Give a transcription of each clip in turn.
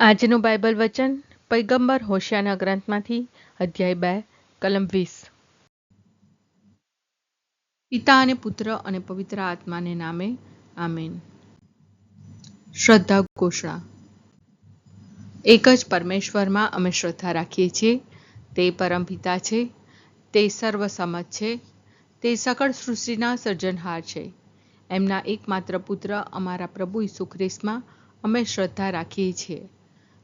આજનું બાઇબલ વચન પૈગંબર હોશિયાના ગ્રંથમાંથી, અધ્યાય બે, કલમ વીસ. પિતા અને પુત્ર અને પવિત્ર આત્માને નામે, આમેન. શ્રદ્ધા ઘોષણા. એક જ પરમેશ્વરમાં અમે શ્રદ્ધા રાખીએ છીએ, તે પરમપિતા છે, તે સર્વસમત છે, તે સકળ સૃષ્ટિના સર્જનહાર છે. એમના એકમાત્ર પુત્ર અમારા પ્રભુ ઈસુ ખ્રિસ્તમાં અમે શ્રદ્ધા રાખીએ છીએ.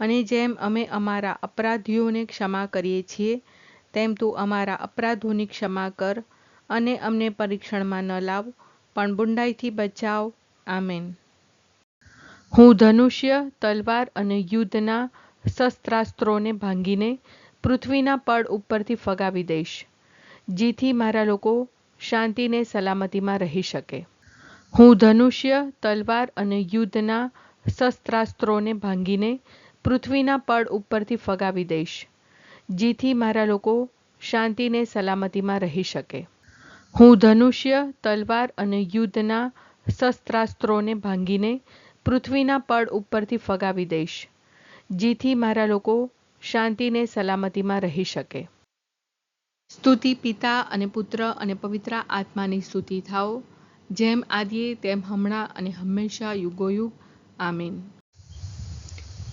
અને જેમ અમે અમારા અપરાધીઓને ક્ષમા કરીએ છીએ, તેમ તું અમારા અપરાધોની ક્ષમા કર અને અમને પરીક્ષણમાં ન લાવ, પણ બુંડાઈથી બચાવ. આમેન. હું ધનુષ્ય, તલવાર અને યુદ્ધના શસ્ત્રાસ્ત્રોને ભાંગીને પૃથ્વીના પડ ઉપરથી ફગાવી દઈશ, જેથી મારા લોકો શાંતિને સલામતીમાં રહી શકે. હું ધનુષ્ય, તલવાર અને યુદ્ધના શસ્ત્રાસ્ત્રોને ભાંગીને પૃથ્વીના પડ ઉપરથી ફગાવી દઈશ, જેથી મારા લોકો શાંતિને સલામતીમાં રહી શકે. હું ધનુષ્ય, તલવાર અને યુદ્ધના શસ્ત્રાસ્ત્રોને ભાંગીને પૃથ્વીના પડ ઉપરથી ફગાવી દઈશ, જેથી મારા લોકો શાંતિને સલામતીમાં રહી શકે. સ્તુતિ પિતા અને પુત્ર અને પવિત્ર આત્માની સ્તુતિ થાઓ, જેમ આદિએ તેમ હમણાં અને હંમેશા યુગોયુગ. આમીન.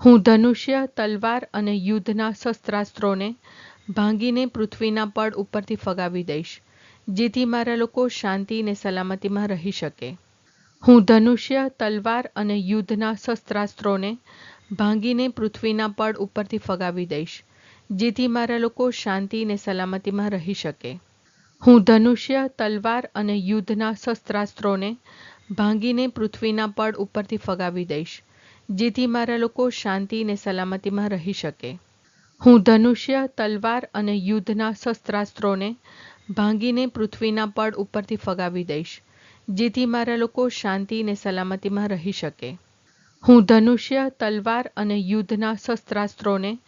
હું ધનુષ્ય, તલવાર અને યુદ્ધના શસ્ત્રાસ્ત્રોને ભાંગીને પૃથ્વીના પડ ઉપરથી ફગાવી દઈશ, જેથી મારા લોકો શાંતિ અને સલામતીમાં રહી શકે. હું ધનુષ્ય, તલવાર અને યુદ્ધના શસ્ત્રાસ્ત્રોને ભાંગીને પૃથ્વીના પડ ઉપરથી ફગાવી દઈશ, જેથી મારા લોકો શાંતિ અને સલામતીમાં રહી શકે. હું ધનુષ્ય, તલવાર અને યુદ્ધના શસ્ત્રાસ્ત્રોને ભાંગીને પૃથ્વીના પડ ઉપરથી ફગાવી દઈશ જેથી મારા લોકો શાંતિ ને સલામતીમાં રહી શકે. હું ધનુષ્ય, તલવાર અને યુદ્ધના શસ્ત્રાસ્ત્રોને ભાંગીને પૃથ્વીના પડ ઉપરથી ફગાવી દઈશ, જેથી મારા લોકો શાંતિ ને સલામતીમાં રહી શકે. હું ધનુષ્ય, તલવાર અને યુદ્ધના શસ્ત્રાસ્ત્રોને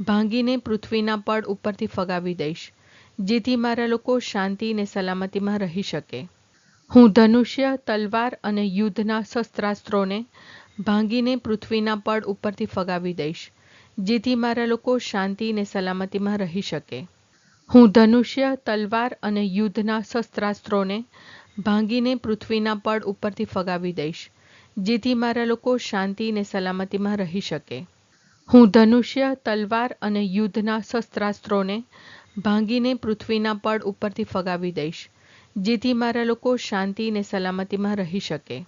ભાંગીને પૃથ્વીના પડ ઉપરથી ફગાવી દઈશ, જેથી મારા લોકો શાંતિ અને સલામતીમાં રહી શકે. હું ધનુષ્ય, તલવાર અને યુદ્ધના શસ્ત્રાસ્ત્રોને ભાંગીને પૃથ્વીના પડ ઉપરથી ફગાવી દઈશ, જેથી મારા લોકો શાંતિ અને સલામતીમાં રહી શકે. હું ધનુષ્ય, તલવાર અને યુદ્ધના શસ્ત્રાસ્ત્રોને ભાંગીને પૃથ્વીના પડ ઉપરથી ફગાવી દઈશ, જેથી મારા લોકો શાંતિ અને સલામતીમાં રહી શકે. હું ધનુષ્ય, તલવાર અને યુદ્ધના શસ્ત્રાસ્ત્રોને ભાંગીને પૃથ્વીના પડ ઉપરથી ફગાવી દઈશ, જેથી મારા લોકો શાંતિ અને સલામતીમાં રહી શકે.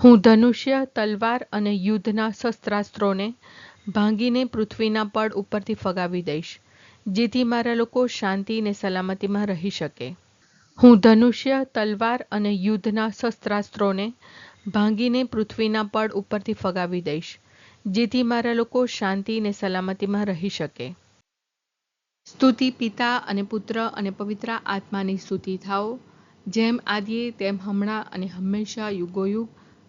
હું ધનુષ્ય, તલવાર અને યુદ્ધના શસ્ત્રાસ્ત્રોને ભાંગીને પૃથ્વીના પડ ઉપરથી ફગાવી દઈશ, જેથી મારા લોકો શાંતિ અને સલામતીમાં રહી શકે. હું ધનુષ્ય, તલવાર અને યુદ્ધના શસ્ત્રાસ્ત્રોને ભાંગીને પૃથ્વીના પડ ઉપરથી ફગાવી દઈશ, જેથી મારા લોકો શાંતિ અને સલામતીમાં રહી શકે. સ્તુતિ પિતા અને પુત્ર અને પવિત્ર આત્માની સ્તુતિ થાઓ. જેમ આદિએ, તેમ હમણાં અને હંમેશા યુગોયુગ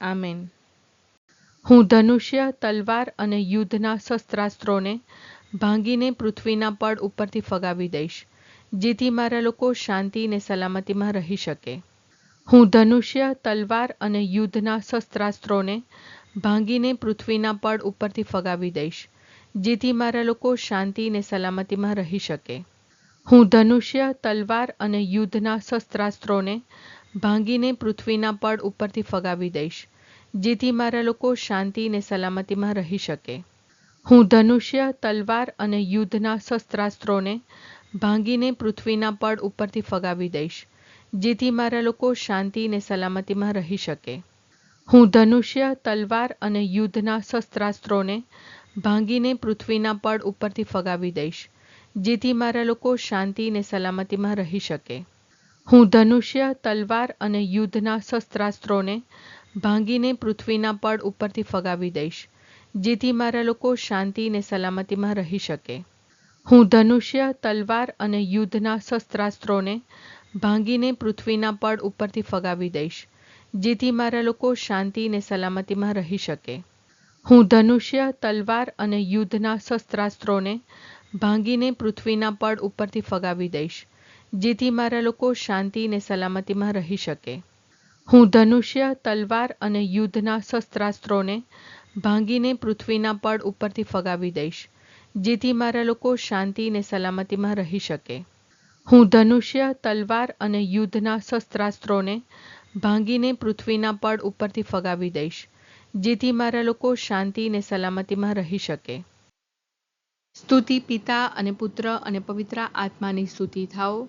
આમેન. હું ધનુષ્ય, તલવાર અને યુદ્ધના શસ્ત્રાસ્ત્રોને ભાંગીને પૃથ્વીના પડ ઉપરથી ફગાવી દઈશ, જેથી મારા લોકો શાંતિ અને સલામતીમાં રહી શકે. હું ધનુષ્ય, તલવાર અને યુદ્ધના શસ્ત્રાસ્ત્રોને ભાંગીને પૃથ્વીના પડ ઉપરથી ફગાવી દઈશ, જેથી મારા લોકો શાંતિ અને સલામતીમાં રહી શકે. હું ધનુષ્ય, તલવાર અને યુદ્ધના શસ્ત્રાસ્ત્રોને ભાંગીને પૃથ્વીના પડ ઉપરથી ફગાવી દઈશ, જેથી મારા લોકો શાંતિ અને સલામતીમાં રહી શકે. હું ધનુષ્ય, તલવાર અને યુદ્ધના શસ્ત્રાસ્ત્રોને ભાંગીને પૃથ્વીના પડ ઉપરથી ફગાવી દઈશ, જેથી મારા લોકો શાંતિ અને સલામતીમાં રહી શકે. હું ધનુષ્ય, તલવાર અને યુદ્ધના શસ્ત્રાસ્ત્રોને ભાંગીને પૃથ્વીના પડ ઉપરથી ફગાવી દઈશ, જેથી મારા લોકો શાંતિ અને સલામતીમાં રહી શકે. હું ધનુષ્ય, તલવાર અને યુદ્ધના શસ્ત્રાસ્ત્રોને ભાંગીને પૃથ્વીના પડ ઉપરથી ફગાવી દઈશ, જેથી મારા લોકો શાંતિ અને સલામતીમાં રહી શકે. હું ધનુષ્ય, તલવાર અને યુદ્ધના શસ્ત્રાસ્ત્રોને ભાંગીને પૃથ્વીના પડ ઉપરથી ફગાવી દઈશ, જેથી મારા લોકો શાંતિ અને સલામતીમાં રહી શકે. હું ધનુષ્ય, તલવાર અને યુદ્ધના શસ્ત્રાસ્ત્રોને ભાંગીને પૃથ્વીના પડ ઉપરથી ફગાવી દઈશ જેથી મારા લોકો શાંતિ અને સલામતીમાં રહી શકે. હું ધનુષ્ય, તલવાર અને યુદ્ધના શસ્ત્રાસ્ત્રોને ભાંગીને પૃથ્વીના પડ ઉપરથી ફગાવી દઈશ, જેથી મારા લોકો શાંતિ અને સલામતીમાં રહી શકે. હું ધનુષ્ય, તલવાર અને યુદ્ધના શસ્ત્રાસ્ત્રોને ભાંગીને પૃથ્વીના પડ ઉપરથી ફગાવી દઈશ, જેથી મારા લોકો શાંતિ અને સલામતીમાં રહી શકે. સ્તુતિ પિતા અને પુત્ર અને પવિત્ર આત્માની સ્તુતિ થાઓ.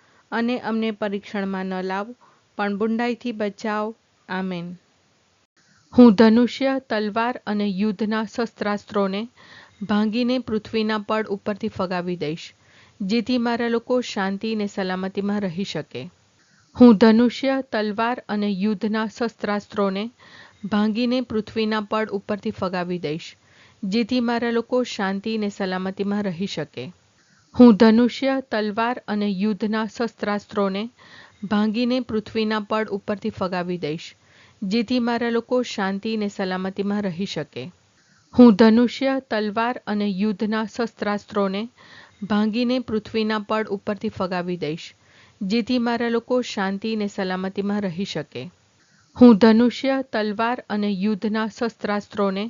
અને અમને પરીક્ષણમાં ન લાવ, પણ બુંડાઈથી બચાવ. આમેન. હું ધનુષ્ય, તલવાર અને યુદ્ધના શસ્ત્રાસ્ત્રોને ભાંગીને પૃથ્વીના પડ ઉપરથી ફગાવી દઈશ, જેથી મારા લોકો શાંતિ અને સલામતીમાં રહી શકે. હું ધનુષ્ય, તલવાર અને યુદ્ધના શસ્ત્રાસ્ત્રોને ભાંગીને પૃથ્વીના પડ ઉપરથી ફગાવી દઈશ, જેથી મારા લોકો શાંતિ અને સલામતીમાં રહી શકે. હું ધનુષ્ય, તલવાર અને યુદ્ધના શસ્ત્રાસ્ત્રોને ભાંગીને પૃથ્વીના પડ ઉપરથી ફગાવી દઈશ, જેથી મારા લોકો શાંતિ અને સલામતીમાં રહી શકે. હું ધનુષ્ય, તલવાર અને યુદ્ધના શસ્ત્રાસ્ત્રોને ભાંગીને પૃથ્વીના પડ ઉપરથી ફગાવી દઈશ, જેથી મારા લોકો શાંતિ અને સલામતીમાં રહી શકે. હું ધનુષ્ય, તલવાર અને યુદ્ધના શસ્ત્રાસ્ત્રોને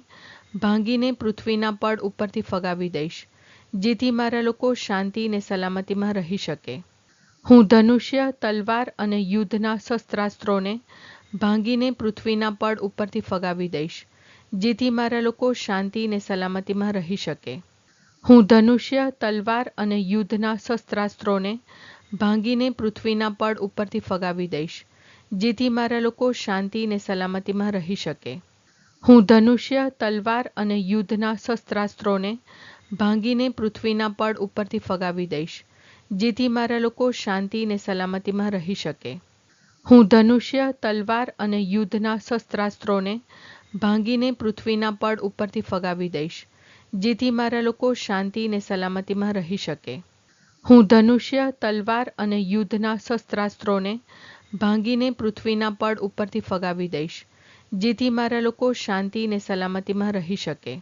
ભાંગીને પૃથ્વીના પડ ઉપરથી ફગાવી દઈશ જેથી મારા લોકો શાંતિ અને સલામતીમાં રહી શકે. હું ધનુષ્ય, તલવાર અને યુદ્ધના શસ્ત્રાસ્ત્રોને ભાંગીને પૃથ્વીના પડ ઉપરથી ફગાવી દઈશ, જેથી મારા લોકો શાંતિ અને સલામતીમાં રહી શકે. હું ધનુષ્ય, તલવાર અને યુદ્ધના શસ્ત્રાસ્ત્રોને ભાંગીને પૃથ્વીના પડ ઉપરથી ફગાવી દઈશ, જેથી મારા લોકો શાંતિ અને સલામતીમાં રહી શકે. હું ધનુષ્ય, તલવાર અને યુદ્ધના શસ્ત્રાસ્ત્રોને ભાંગીને પૃથ્વીના પડ ઉપરથી ફગાવી દઈશ, જેથી મારા લોકો શાંતિ અને સલામતીમાં રહી શકે. હું ધનુષ્ય, તલવાર અને યુદ્ધના શસ્ત્રાસ્ત્રોને ભાંગીને પૃથ્વીના પડ ઉપરથી ફગાવી દઈશ, જેથી મારા લોકો શાંતિ અને સલામતીમાં રહી શકે. હું ધનુષ્ય, તલવાર અને યુદ્ધના શસ્ત્રાસ્ત્રોને ભાંગીને પૃથ્વીના પડ ઉપરથી ફગાવી દઈશ, જેથી મારા લોકો શાંતિ અને સલામતીમાં રહી શકે.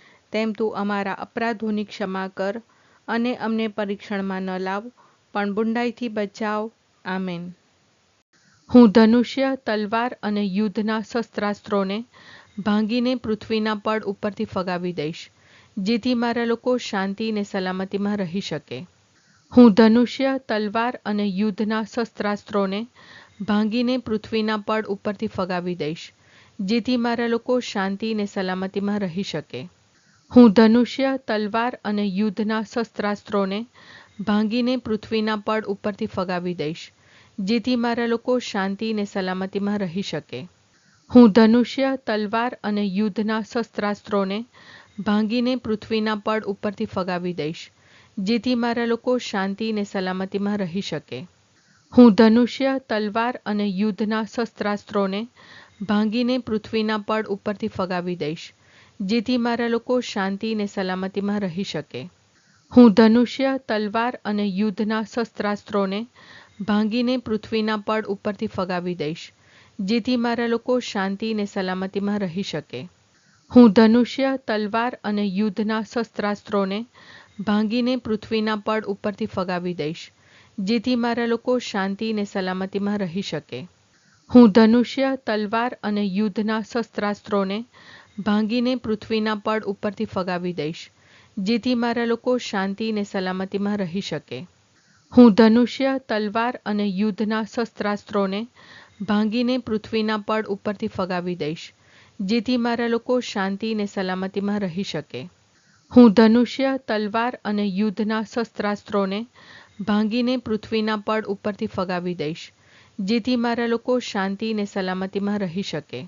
તેમ તું અમારા અપરાધોની ક્ષમા કર અને અમને પરીક્ષણમાં ન લાવ, પણ બુંડાઈથી બચાવ. આમેન. હું ધનુષ્ય, તલવાર અને યુદ્ધના શસ્ત્રાસ્ત્રોને ભાંગીને પૃથ્વીના પડ ઉપરથી ફગાવી દઈશ, જેથી મારા લોકો શાંતિ અને સલામતીમાં રહી શકે. હું ધનુષ્ય, તલવાર અને યુદ્ધના શસ્ત્રાસ્ત્રોને ભાંગીને પૃથ્વીના પડ ઉપરથી ફગાવી દઈશ, જેથી મારા લોકો શાંતિ અને સલામતીમાં રહી શકે. હું ધનુષ્ય, તલવાર અને યુદ્ધના શસ્ત્રાસ્ત્રોને ભાંગીને પૃથ્વીના પડ ઉપરથી ફગાવી દઈશ, જેથી મારા લોકો શાંતિ અને સલામતીમાં રહી શકે. હું ધનુષ્ય, તલવાર અને યુદ્ધના શસ્ત્રાસ્ત્રોને ભાંગીને પૃથ્વીના પડ ઉપરથી ફગાવી દઈશ, જેથી મારા લોકો શાંતિ અને સલામતીમાં રહી શકે. હું ધનુષ્ય, તલવાર અને યુદ્ધના શસ્ત્રાસ્ત્રોને ભાંગીને પૃથ્વીના પડ ઉપરથી ફગાવી દઈશ જેથી મારા લોકો શાંતિ અને સલામતીમાં રહી શકે. હું ધનુષ્ય, તલવાર અને યુદ્ધના શસ્ત્રાસ્ત્રોને ભાંગીને પૃથ્વીના પડ ઉપરથી ફગાવી દઈશ, જેથી મારા લોકો શાંતિ અને સલામતીમાં રહી શકે. હું ધનુષ્ય, તલવાર અને યુદ્ધના શસ્ત્રાસ્ત્રોને ભાંગીને પૃથ્વીના પડ ઉપરથી ફગાવી દઈશ, જેથી મારા લોકો શાંતિ અને સલામતીમાં રહી શકે. હું ધનુષ્ય, તલવાર અને યુદ્ધના શસ્ત્રાસ્ત્રોને ભાંગીને પૃથ્વીના પડ ઉપરથી ફગાવી દઈશ, જેથી મારા લોકો શાંતિ અને સલામતીમાં રહી શકે. હું ધનુષ્ય, તલવાર અને યુદ્ધના શસ્ત્રાસ્ત્રોને ભાંગીને પૃથ્વીના પડ ઉપરથી ફગાવી દઈશ, જેથી મારા લોકો શાંતિ અને સલામતીમાં રહી શકે. હું ધનુષ્ય, તલવાર અને યુદ્ધના શસ્ત્રાસ્ત્રોને ભાંગીને પૃથ્વીના પડ ઉપરથી ફગાવી દઈશ, જેથી મારા લોકો શાંતિ અને સલામતીમાં રહી શકે.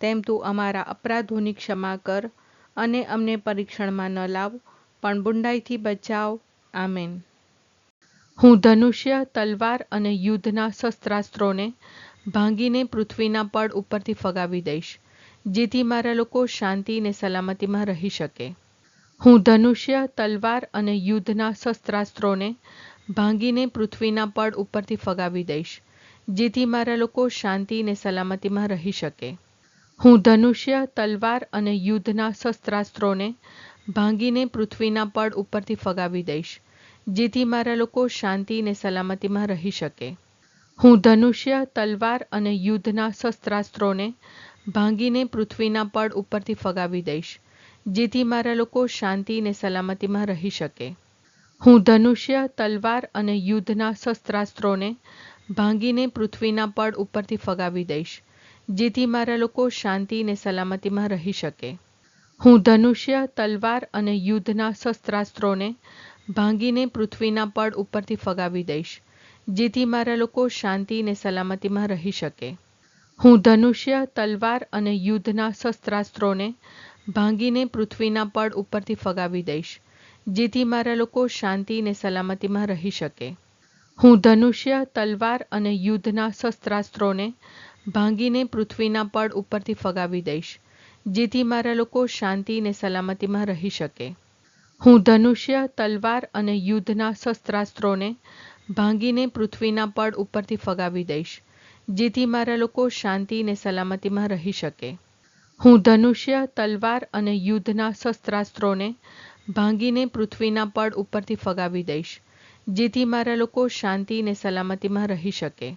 તેમ તું અમારા અપરાધોની ક્ષમા કર અને અમને પરીક્ષણમાં ન લાવ, પણ બુંડાઈથી બચાવ. આમેન. હું ધનુષ્ય, તલવાર અને યુદ્ધના શસ્ત્રાસ્ત્રોને ભાંગીને પૃથ્વીના પડ ઉપરથી ફગાવી દઈશ, જેથી મારા લોકો શાંતિ અને સલામતીમાં રહી શકે. હું ધનુષ્ય, તલવાર અને યુદ્ધના શસ્ત્રાસ્ત્રોને ભાંગીને પૃથ્વીના પડ ઉપરથી ફગાવી દઈશ, જેથી મારા લોકો શાંતિ અને સલામતીમાં રહી શકે. હું ધનુષ્ય, તલવાર અને યુદ્ધના શસ્ત્રાસ્ત્રોને ભાંગીને પૃથ્વીના પડ ઉપરથી ફગાવી દઈશ, જેથી મારા લોકો શાંતિ અને સલામતીમાં રહી શકે. હું ધનુષ્ય, તલવાર અને યુદ્ધના શસ્ત્રાસ્ત્રોને ભાંગીને પૃથ્વીના પડ ઉપરથી ફગાવી દઈશ, જેથી મારા લોકો શાંતિ અને સલામતીમાં રહી શકે. હું ધનુષ્ય, તલવાર અને યુદ્ધના શસ્ત્રાસ્ત્રોને ભાંગીને પૃથ્વીના પડ ઉપરથી ફગાવી દઈશ જેથી મારા લોકો શાંતિ અને સલામતીમાં રહી શકે. હું ધનુષ્ય, તલવાર અને યુદ્ધના શસ્ત્રાસ્ત્રોને ભાંગીને પૃથ્વીના પડ ઉપરથી ફગાવી દઈશ, જેથી મારા લોકો શાંતિ અને સલામતીમાં રહી શકે. હું ધનુષ્ય, તલવાર અને યુદ્ધના શસ્ત્રાસ્ત્રોને ભાંગીને પૃથ્વીના પડ ઉપરથી ફગાવી દઈશ, જેથી મારા લોકો શાંતિ અને સલામતીમાં રહી શકે. હું ધનુષ્ય, તલવાર અને યુદ્ધના શસ્ત્રાસ્ત્રોને ભાંગીને પૃથ્વીના પડ ઉપરથી ફગાવી દઈશ, જેથી મારા લોકો શાંતિ અને સલામતીમાં રહી શકે. હું ધનુષ્ય, તલવાર અને યુદ્ધના શસ્ત્રાસ્ત્રોને ભાંગીને પૃથ્વીના પડ ઉપરથી ફગાવી દઈશ, જેથી મારા લોકો શાંતિ અને સલામતીમાં રહી શકે. હું ધનુષ્ય, તલવાર અને યુદ્ધના શસ્ત્રાસ્ત્રોને ભાંગીને પૃથ્વીના પડ ઉપરથી ફગાવી દઈશ, જેથી મારા લોકો શાંતિ અને સલામતીમાં રહી શકે.